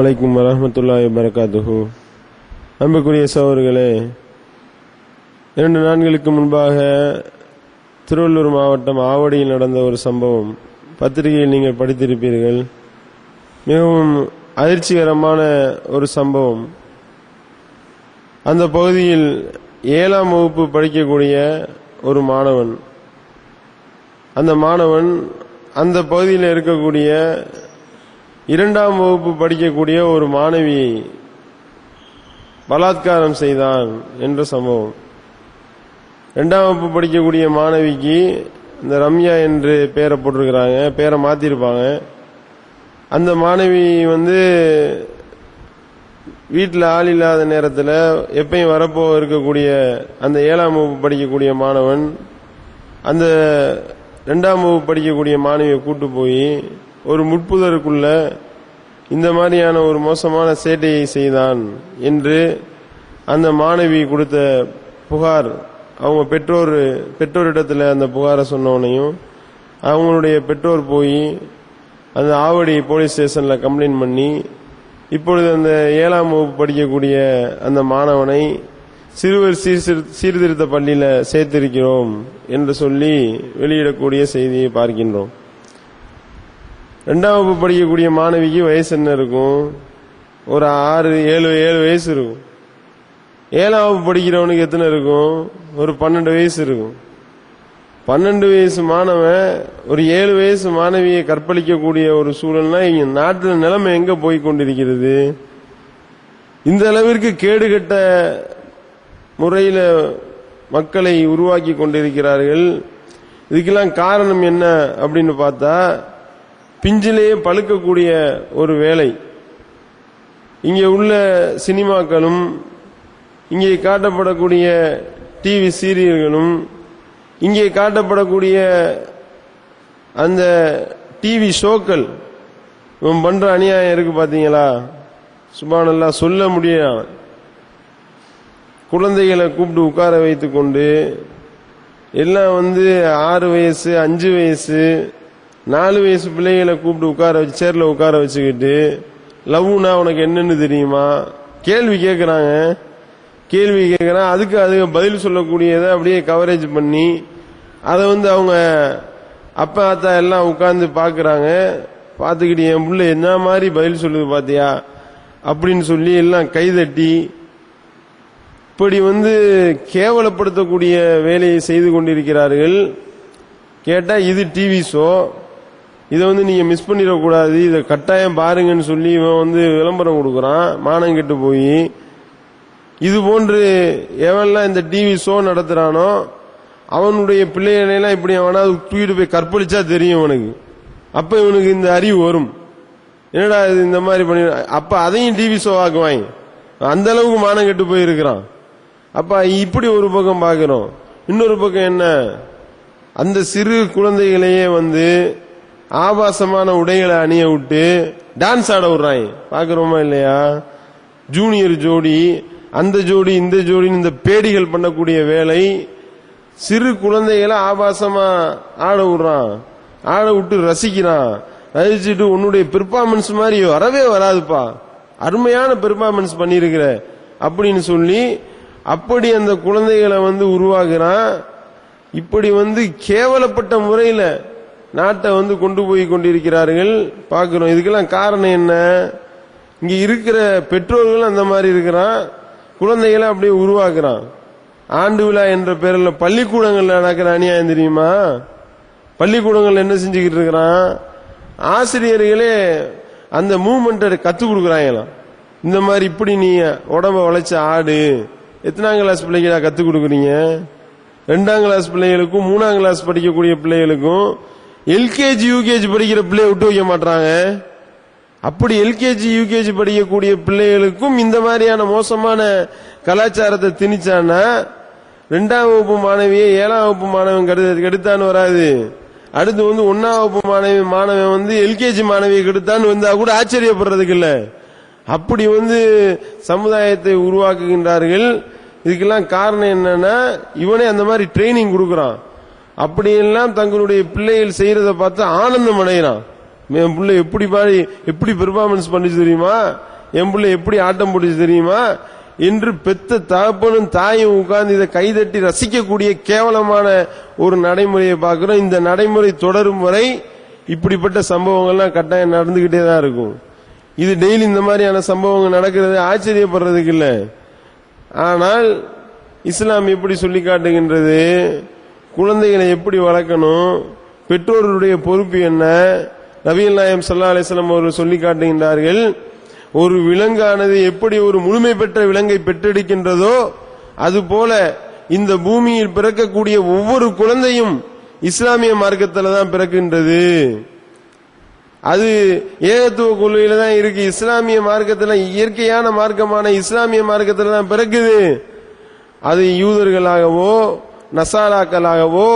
வலைக்கும் வரமத்துல்லாஹி வரகாத்துஹு அன்புக்குரிய சோர்களே இரண்டு நாட்களுக்கு முன்பாக திருவள்ளூர் மாவட்டம் ஆவடியில் நடந்த ஒரு சம்பவம் பத்திரிகையில் நீங்கள் படித்திருப்பீர்கள். மிகவும் அதிர்ச்சிகரமான ஒரு சம்பவம். அந்த பகுதியில் ஏழாம் வகுப்பு படிக்கக்கூடிய ஒரு மாணவன். அந்த மாணவன் அந்த பகுதியில் இருக்கக்கூடிய இரண்டாம் வகுப்பு படிக்கக்கூடிய ஒரு மாணவி பலாத்காரம் செய்தான் என்ற சம்பவம். இரண்டாம் வகுப்பு படிக்கக்கூடிய மாணவிக்கு இந்த ரம்யா என்று பேரை போட்டிருக்கிறாங்க பேரை மாத்திருப்பாங்க. அந்த மாணவி வந்து வீட்டில் ஆள் இல்லாத நேரத்தில் எப்பயும் வரப்போ இருக்கக்கூடிய அந்த ஏழாம் வகுப்பு படிக்கக்கூடிய மாணவன் அந்த ரெண்டாம் வகுப்பு படிக்கக்கூடிய மாணவியை கூட்டு போய் ஒரு முட்புதருக்குள்ள இந்த மாதிரியான ஒரு மோசமான சேட்டையை செய்தான் என்று அந்த மாணவி கொடுத்த புகார். அவங்க பெற்றோர் பெற்றோரிடத்தில் அந்த புகாரை சொன்னவனையும் அவங்களுடைய பெற்றோர் போய் அந்த ஆவடி போலீஸ் ஸ்டேஷனில் கம்ப்ளைண்ட் பண்ணி இப்பொழுது அந்த ஏழாம் வகுப்பு படிக்கக்கூடிய அந்த மாணவனை சிறுவர் சீர்திரு- சீர்திருத்த பள்ளியில் சேர்த்திருக்கிறோம் என்று சொல்லி வெளியிடக்கூடிய செய்தியை பார்க்கின்றோம். ரெண்டாம் வகுப்பு படிக்கக்கூடிய மாணவிக்கு வயசு என்ன இருக்கும்? ஒரு ஆறு ஏழு ஏழு வயசு இருக்கும். ஏழாம் வகுப்பு படிக்கிறவனுக்கு எத்தனை இருக்கும்? ஒரு பன்னெண்டு வயசு இருக்கும். பன்னெண்டு வயசு மாணவன் ஒரு ஏழு வயசு மாணவியை கற்பழிக்கக்கூடிய ஒரு சூழல்னா இங்க நாட்டில் நிலைமை எங்க போய் கொண்டிருக்கிறது? இந்த அளவிற்கு கேடுகட்ட முறையில் மக்களை உருவாக்கி கொண்டிருக்கிறார்கள். இதுக்கெல்லாம் காரணம் என்ன அப்படின்னு பார்த்தா பிஞ்சிலேயே பழுக்கக்கூடிய ஒரு வேலை. இங்கே உள்ள சினிமாக்களும் இங்கே காட்டப்படக்கூடிய டிவி சீரியல்களும் இங்கே காட்டப்படக்கூடிய அந்த டிவி ஷோக்கள் இவன் பண்ணுற அநியாயம் இருக்கு பார்த்தீங்களா சுபானல்லா சொல்ல முடியும் குழந்தைகளை கூப்பிட்டு உட்கார வைத்து கொண்டு எல்லாம் வந்து ஆறு வயசு அஞ்சு வயசு நாலு வயசு பிள்ளைகளை கூப்பிட்டு உட்கார வச்சு சேர்ல உட்கார வச்சுக்கிட்டு லவ்னா உனக்கு என்னன்னு தெரியுமா? கேள்வி கேட்கறாங்க கேள்வி கேட்குறான் அதுக்கு அதுக்கு பதில் சொல்லக்கூடியதை அப்படியே கவரேஜ் பண்ணி அதை வந்து அவங்க அப்பா அத்தா எல்லாம் உட்கார்ந்து பாக்குறாங்க. பார்த்துக்கிட்டு என் பிள்ளை என்ன மாதிரி பதில் சொல்லுது பாத்தியா? அப்படின்னு சொல்லி எல்லாம் கைதட்டி இப்படி வந்து கேவலப்படுத்தக்கூடிய வேலையை செய்து கொண்டிருக்கிறார்கள். கேட்டா இது டிவி ஷோ இதை வந்து நீங்க மிஸ் பண்ணிடக்கூடாது. இதை கட்டாயம் பாருங்கன்னு சொல்லி இவன் வந்து விளம்பரம் கொடுக்குறான். மானம் கெட்டு போய். இது போன்று எவன்லாம் இந்த டிவி ஷோ நடத்துறானோ அவனுடைய பிள்ளைகளெல்லாம் இப்படி அவனாவது தூக்கிட்டு போய் கற்பழிச்சா தெரியும் இவனுக்கு. அப்ப இவனுக்கு இந்த அறிவு வரும். என்னடா இது இந்த மாதிரி பண்ணி அப்ப அதையும் டிவி ஷோ ஆக்குவாங்க. அந்த அளவுக்கு மானம் கெட்டு போயிருக்கிறான். அப்ப இப்படி ஒரு பக்கம் பார்க்குறோம். இன்னொரு பக்கம் என்ன? அந்த சிறு குழந்தைகளையே வந்து ஆபாசமான உடைகளை அணிய விட்டு டான்ஸ் ஆட விடுறாங்க பாக்குறோமா இல்லையா? ஜூனியர் ஜோடி அந்த ஜோடி இந்த ஜோடின்னு இந்த பேடிகள் பண்ணக்கூடிய வேலை சிறு குழந்தைகளை ஆபாசமா ஆட விடுறான். ஆட விட்டு ரசிக்கிறான். ரசிச்சுட்டு உன்னுடைய பெர்ஃபார்மன்ஸ் மாதிரி வரவே வராதுப்பா. அருமையான பெர்ஃபார்மன்ஸ் பண்ணியிருக்கிற அப்படின்னு சொல்லி அப்படி அந்த குழந்தைகளை வந்து உருவாகிறான் இப்படி வந்து கேவலப்பட்ட முறையில நாட்டை வந்து கொண்டு போய் கொண்டிருக்கிறார்கள். பார்க்கிறோம் இதுக்கெல்லாம் காரணம் என்ன? இங்க இருக்கிற பெற்றோர்கள் அந்த மாதிரி இருக்கிறான். குழந்தைகளை அப்படியே உருவாக்குறான். ஆண்டு விழா என்ற பேரில் பள்ளிக்கூடங்கள்ல நடக்கிற அநியாயம் தெரியுமா? பள்ளிக்கூடங்கள் என்ன செஞ்சுக்கிட்டு இருக்கிறான்? ஆசிரியர்களே அந்த மூமெண்ட்டை கத்துக் கொடுக்குறாங்களாம். இந்த மாதிரி இப்படி நீ உடம்ப வளைச்சு ஆடு. எத்தனாம் கிளாஸ் பிள்ளைங்களா கத்துக் கொடுக்குறீங்க? ரெண்டாம் கிளாஸ் பிள்ளைகளுக்கும் மூணாம் கிளாஸ் படிக்கக்கூடிய பிள்ளைகளுக்கும் எல்கேஜி யூகேஜி படிக்கிற பிள்ளைய விட்டு வைக்க மாட்டாங்க அப்படி எல்கேஜி யூகேஜி படிக்கக்கூடிய பிள்ளைகளுக்கும் இந்த மாதிரியான மோசமான கலாச்சாரத்தை திணிச்சான்னா ரெண்டாம் வகுப்பு மாணவியை ஏழாம் வகுப்பு மாணவன் கெடுத்தான்னு வராது. அடுத்து வந்து ஒன்னாம் வகுப்பு மாணவி மாணவன் வந்து எல்கேஜி மாணவியை கெடுத்தான்னு வந்தா கூட ஆச்சரியப்படுறதுக்கு இல்ல. அப்படி வந்து சமுதாயத்தை உருவாக்குகின்றார்கள். இதுக்கெல்லாம் காரணம் என்னன்னா இவனே அந்த மாதிரி ட்ரைனிங் கொடுக்கறான். அப்படியெல்லாம் தங்களுடைய பிள்ளைகள் செய்யறத பார்த்து ஆனந்தம் அடைகிறான் என் பிள்ளை எப்படி பாடி எப்படி பெர்ஃபார்மன்ஸ் பண்ணிச்சு தெரியுமா? என் பிள்ளை எப்படி ஆட்டம் போட்டுச்சு தெரியுமா? என்று பெத்த தகப்பனும் தாயும் உட்கார்ந்து இதை கைதட்டி ரசிக்கக்கூடிய கேவலமான ஒரு நடைமுறையை பார்க்கிறோம். இந்த நடைமுறை தொடரும் வரை இப்படிப்பட்ட சம்பவங்கள்லாம் கட்டாயம் நடந்துகிட்டே தான் இருக்கும். இது டெய்லி இந்த மாதிரியான சம்பவங்கள் நடக்கிறது ஆச்சரியப்படுறதுக்கு இல்லை. ஆனால் இஸ்லாம் எப்படி சொல்லி காட்டுகின்றது? குழந்தைகளை எப்படி வளர்க்கணும்? பெற்றோர்களுடைய பொறுப்பு என்ன? நபிகள் நாயம் சல்லா அலிஸ்லாம் அவர்கள் சொல்லி காட்டுகின்றார்கள் ஒரு விலங்கானது எப்படி ஒரு முழுமை பெற்ற விலங்கை பெற்றெடுக்கின்றதோ அதுபோல இந்த பூமியில் பிறக்கக்கூடிய ஒவ்வொரு குழந்தையும் இஸ்லாமிய மார்க்கத்தில் தான் பிறக்கின்றது. அது ஏகத்துவ கொள்கையில தான் இருக்கு. இஸ்லாமிய மார்க்கத்தில் இயற்கையான மார்க்கமான இஸ்லாமிய மார்க்கத்தில் தான் பிறக்குது. அது யூதர்களாகவோ நசாராக்களாகவோ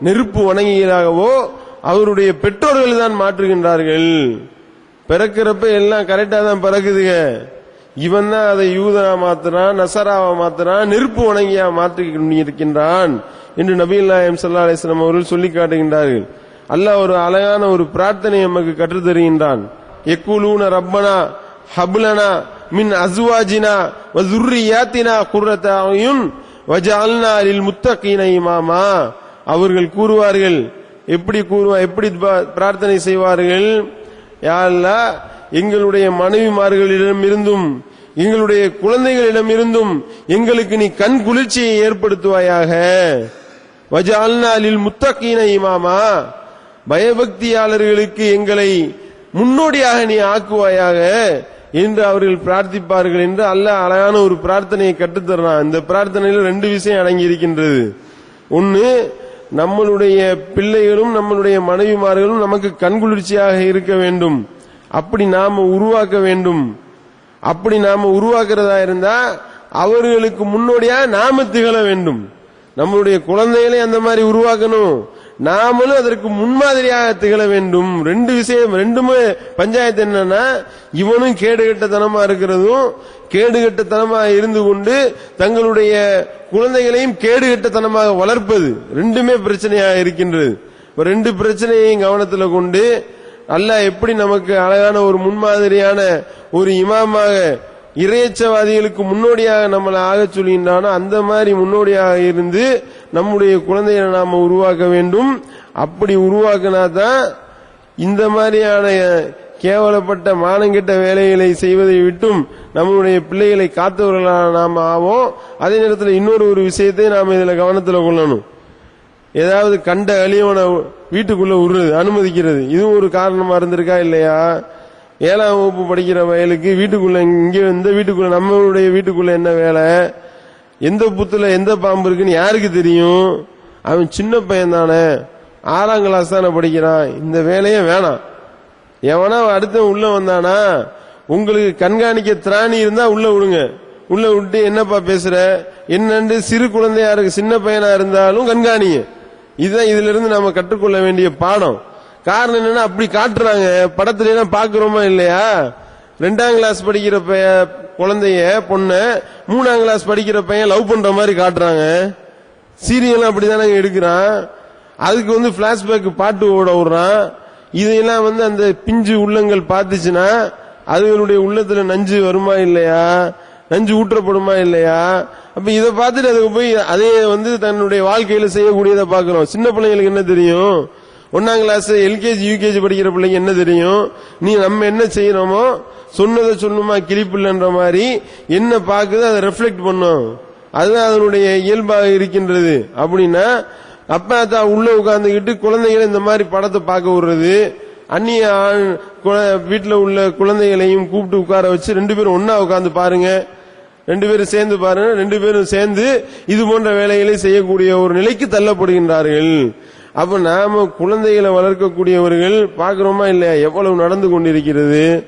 நெருப்பு வணங்கிகளாகவோ அவருடைய பெற்றோர்கள் தான் மாற்றுகின்றார்கள். பிறக்கிறப்ப எல்லாம் கரெக்டா தான் பிறக்குதுங்க. இவன் தான் அதை யூதனா மாத்துறான் நசராவை மாத்துறான் நெருப்பு வணங்கியா மாற்றி இருக்கின்றான் என்று நபீல் நாயம் சல்லா அலிஸ்லாம் அவர்கள் சொல்லி காட்டுகின்றார்கள். அல்லாஹ் ஒரு அழகான ஒரு பிரார்த்தனை நமக்கு கற்றுத் தருகின்றான். எக்குலூன ரப்பனா ஹபுலனா மின் அசுவாஜினா வசுர்ரியாத்தினா குர்ரத்தாயும் முத்தகீன இமாமா. அவர்கள் கூறுவார்கள் எப்படி கூறுவா எப்படி பிரார்த்தனை செய்வார்கள்? யா எங்களுடைய மனைவிமார்களிடம் இருந்தும் எங்களுடைய குழந்தைகளிடம் இருந்தும் எங்களுக்கு நீ கண் குளிர்ச்சியை ஏற்படுத்துவாயாக. வஜால்நாளில் முத்தகீன இமாமா. பயபக்தியாளர்களுக்கு எங்களை முன்னோடியாக நீ ஆக்குவாயாக. என்று அவர்கள் பிரார்த்திப்பார்கள் என்று அல்ல அழகான ஒரு பிரார்த்தனையை கற்றுத்தர்றான் இந்த பிரார்த்தனையில் ரெண்டு விஷயம் அடங்கி இருக்கின்றது ஒன்று நம்மளுடைய பிள்ளைகளும் நம்மளுடைய மனைவிமார்களும் நமக்கு கண்குளிர்ச்சியாக இருக்க வேண்டும். அப்படி நாம உருவாக்க வேண்டும். அப்படி நாம உருவாக்குறதா இருந்தா அவர்களுக்கு முன்னோடியா நாம திகழ வேண்டும். நம்மளுடைய குழந்தைகளை அந்த மாதிரி உருவாக்கணும். நாமளும் அதற்கு முன்மாதிரியாக திகழ வேண்டும். ரெண்டு விஷயம் ரெண்டுமே பஞ்சாயத்து என்னன்னா இவனும் கேடுகட்டத்தனமா இருக்கிறதும் கேடுகட்டத்தனமா இருந்து கொண்டு தங்களுடைய குழந்தைகளையும் கேடுகட்டத்தனமாக வளர்ப்பது ரெண்டுமே பிரச்சனையாக இருக்கின்றது. ரெண்டு பிரச்சனையையும் கவனத்தில் கொண்டு அல்லாஹ் எப்படி நமக்கு அழகான ஒரு முன்மாதிரியான ஒரு இமாமாக இறையச்சவாதிகளுக்கு முன்னோடியாக நம்மளை ஆக சொல்கின்றானோ அந்த மாதிரி முன்னோடியாக இருந்து நம்முடைய குழந்தையை நாம உருவாக்க வேண்டும். அப்படி உருவாக்கினா தான் இந்த மாதிரியான கேவலப்பட்ட மானங்கெட்ட வேலைகளை செய்வதை விட்டும் நம்மளுடைய பிள்ளைகளை காத்தவர்களாக நாம் ஆவோம். அதே நேரத்தில் இன்னொரு ஒரு விஷயத்தை நாம் இதுல கவனத்தில் கொள்ளணும். ஏதாவது கண்ட அழியவனை வீட்டுக்குள்ள விடுறது அனுமதிக்கிறது. இதுவும் ஒரு காரணமா இருந்திருக்கா இல்லையா? ஏழாம் வகுப்பு படிக்கிற வயலுக்கு வீட்டுக்குள்ள இங்கே இந்த வீட்டுக்குள்ள நம்மளுடைய வீட்டுக்குள்ள என்ன வேலை? எந்த புத்துல எந்த பாம்பு இருக்குன்னு யாருக்கு தெரியும்? அவன் சின்ன பையன் தானே. ஆறாம் கிளாஸ் தானே படிக்கிறான். இந்த வேலையே வேணாம். எவனா அடுத்தவன் உள்ள வந்தானா? உங்களுக்கு கண்காணிக்க திராணி இருந்தா உள்ள விடுங்க. உள்ள விட்டு என்னப்பா பேசுற? என்னன்னு சிறு குழந்தையா இருக்கு சின்ன பையனா இருந்தாலும் கண்காணிங்க. இதுதான் இதுல இருந்து நம்ம கற்றுக்கொள்ள வேண்டிய பாடம். காரணம் என்னன்னா அப்படி காட்டுறாங்க. படத்துல எல்லாம் பாக்குறோமா இல்லையா? ரெண்டாம் கிளாஸ் படிக்கிற பையன் குழந்தைய பொண்ண மூணாம் கிளாஸ் படிக்கிற பையன் லவ் பண்ற மாதிரி காட்டுறாங்க. சீரியல் அப்படிதானே எடுக்கிறான். அதுக்கு வந்து பிளாஷ்பேக் பாட்டு ஓட விடுறான். இதையெல்லாம் வந்து அந்த பிஞ்சு உள்ளங்கள் பார்த்துச்சுன்னா அதுகளுடைய உள்ளத்துல நஞ்சு வருமா இல்லையா? நஞ்சு ஊற்றப்படுமா இல்லையா? அப்ப இதை பார்த்துட்டு அதுக்கு போய் அதே வந்து தன்னுடைய வாழ்க்கையில செய்யக்கூடியதை பாக்குறோம் சின்ன பிள்ளைங்களுக்கு என்ன தெரியும்? ஒன்னாம் கிளாஸ் எல்கேஜி யூகேஜி படிக்கிற பிள்ளைங்க என்ன தெரியும்? நீ நம்ம என்ன செய்யறோமோ சொன்னதை சொல்லுமா கிளிப்பில்லைன்ற மாதிரி என்ன பார்க்குது அதை ரெஃப்ளெக்ட் பண்ணும். அதுதான் அதனுடைய இயல்பாக இருக்கின்றது. அப்படின்னா அப்பா தான் உள்ள உட்காந்துக்கிட்டு குழந்தைகளை இந்த மாதிரி படத்தை பார்க்க விடுறது. அந்நிய ஆண் குழ- உள்ள குழந்தைகளையும் கூப்பிட்டு உட்கார வச்சு ரெண்டு பேரும் ஒன்னா உட்காந்து பாருங்க. ரெண்டு பேரும் சேர்ந்து பாருங்க. ரெண்டு பேரும் சேர்ந்து இது போன்ற வேலைகளை செய்யக்கூடிய ஒரு நிலைக்கு தள்ளப்படுகின்றார்கள். அப்ப நாம குழந்தைகளை வளர்க்கக்கூடியவர்கள் பாக்குறோமா இல்லையா? எவ்வளவு நடந்து கொண்டிருக்கிறது?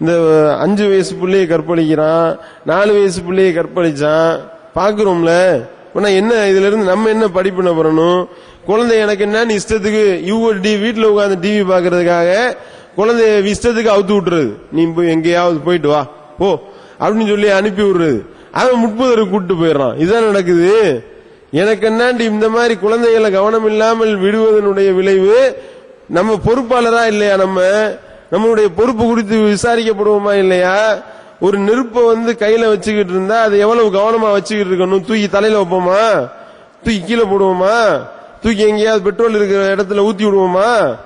இந்த அஞ்சு வயசு பிள்ளையை கற்பழிக்கிறான் நாலு வயசு பிள்ளையை கற்பழிச்சான். பாக்குறோம்ல உடனே என்ன இதுல இருந்து நம்ம என்ன படிப்பின பெறணும்? குழந்தை எனக்கு என்னன்னு இஷ்டத்துக்கு யூடி வீட்டில் உட்காந்து டிவி பாக்குறதுக்காக குழந்தைய இஷ்டத்துக்கு அவுத்து விட்டுறது. நீ போய் எங்கேயாவது போயிட்டு வா. போ. அப்படின்னு சொல்லி அனுப்பி விடுறது. அவன் முட்புதருக்கு கூப்பிட்டு போயிடுறான். இதுதான் நடக்குது? எனக்கு என்னாண்டி இந்த மாதிரி குழந்தைகளை கவனம் இல்லாமல் விடுவதனுடைய விளைவு நம்ம பொறுப்பாளரா இல்லையா நம்ம? நம்மளுடைய பொறுப்பு குறித்து விசாரிக்கப்படுவோமா இல்லையா? ஒரு நெருப்பை வந்து கையில வச்சுக்கிட்டு இருந்தா அது எவ்வளவு கவனமா வச்சுக்கிட்டு இருக்கணும்? தூக்கி தலையில வைப்போமா? தூக்கி கீழே போடுவோமா? தூக்கி எங்கேயாவது பெட்ரோல் இருக்கிற இடத்துல ஊத்தி விடுவோமா?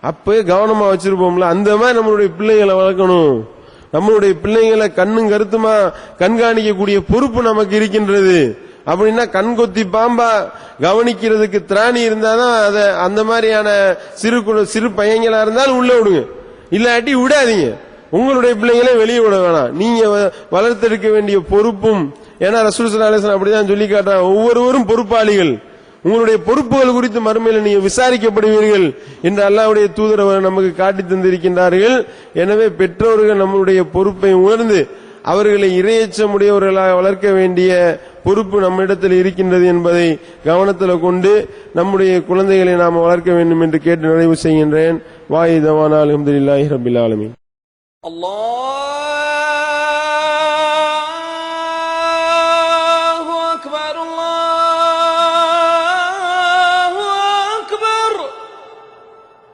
அப்பவே கவனமா வச்சிருப்போம்ல. அந்த மாதிரி நம்மளுடைய பிள்ளைகளை வளர்க்கணும். நம்மளுடைய பிள்ளைங்களை கண்ணும் கருத்துமா கண்காணிக்கக்கூடிய பொறுப்பு நமக்கு இருக்கின்றது. அப்படின்னா கண் கொத்தி பாம்பா கவனிக்கிறதுக்கு திராணி இருந்தாதான் அத அந்த மாதிரியான சிறு குழு சிறு பையங்களா இருந்தாலும் உள்ள விடுங்க. இல்லாட்டி விடாதீங்க. உங்களுடைய பிள்ளைங்களே வெளியே விட வேணாம். நீங்க வ- வளர்த்தெடுக்க வேண்டிய பொறுப்பும் ஏன்னா ரசூல் ஸல்லல்லாஹு அப்படிதான் சொல்லி காட்டுறாங்க. ஒவ்வொருவரும் பொறுப்பாளிகள். உங்களுடைய பொறுப்புகள் குறித்து மறுமையில் நீங்க விசாரிக்கப்படுவீர்கள் என்று அல்லாவுடைய தூதர் நமக்கு காட்டி தந்திருக்கின்றார்கள். எனவே பெற்றோர்கள் நம்முடைய பொறுப்பை உணர்ந்து அவர்களை இரையச்சமுடையவர்களாக வளர்க்க வேண்டிய பொறுப்பு நம்மிடத்தில் இருக்கின்றது என்பதை கவனத்தில் கொண்டு நம்முடைய குழந்தைகளை நாம் வளர்க்க வேண்டும் என்று கேட்டு நிறைவு செய்கின்றேன். வாயுதவானால் அஹமதுல்லாஹி ரபில் ஆலமி அல்லாஹ்